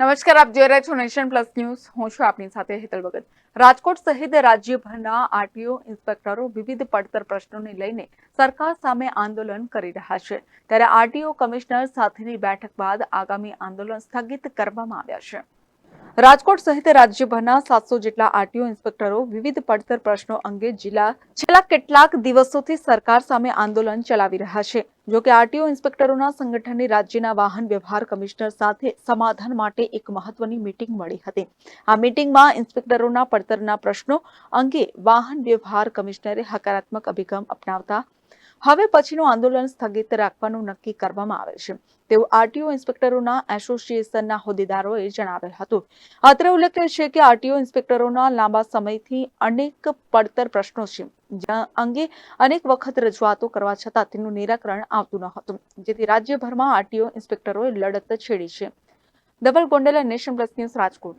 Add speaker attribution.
Speaker 1: નમસ્કાર, આપ જોઈ રહ્યા છો નેશન પ્લસ ન્યૂઝ. હું છું આપની સાથે હેતલ ભગત. રાજકોટ સહિત રાજ્યભરના આરટીઓ, ઇન્સ્પેક્ટરો વિવિધ પડતર પ્રશ્નોને લઈને સરકાર સામે આંદોલન કરી રહ્યા છે. ત્યારે આરટીઓ કમિશનર સાથેની બેઠક બાદ આગામી આંદોલન સ્થગિત કરવામાં આવ્યા છે. રાજકોટ સહિત રાજ્યભરના સાતસો જેટલા આરટીઓ ઇન્સ્પેક્ટરો વિવિધ પડતર પ્રશ્નો અંગે જિલ્લા છેલ્લા કેટલાક દિવસોથી સરકાર સામે આંદોલન ચલાવી રહ્યા છે. જોકે આરટીઓ ઇન્સ્પેક્ટરોના સંગઠનની રાજ્યના વાહન વ્યવહાર કમિશનર સાથે સમાધાન માટે એક મહત્વની મીટિંગ મળી હતી. આ મીટિંગમાં ઇન્સ્પેક્ટરોના પડતરના પ્રશ્નો અંગે વાહન વ્યવહાર કમિશનરે હકારાત્મક અભિગમ અપનાવતા હવે પછીનું આંદોલન સ્થગિત રાખવાનું નક્કી કરવામાં આવે છે. તેવું આરટીઓ ઇન્સ્પેક્ટરોના એસોસિએશનના હોદ્દેદારોએ જણાવેલ હતું. અત્રે ઉલ્લેખનીય છે કે આરટીઓ ઇન્સ્પેક્ટરોના લાંબા સમયથી અનેક પડતર પ્રશ્નો છે અંગે અનેક વખત રજૂઆતો કરવા છતાં તેનું નિરાકરણ આવતું ન હતું. જેથી રાજ્યભરમાં આરટીઓ ઇન્સ્પેક્ટરોએ લડત છેડી છે. ડબલ ગોંડેલા નેશન પ્લસ ન્યૂઝ રાજકોટ.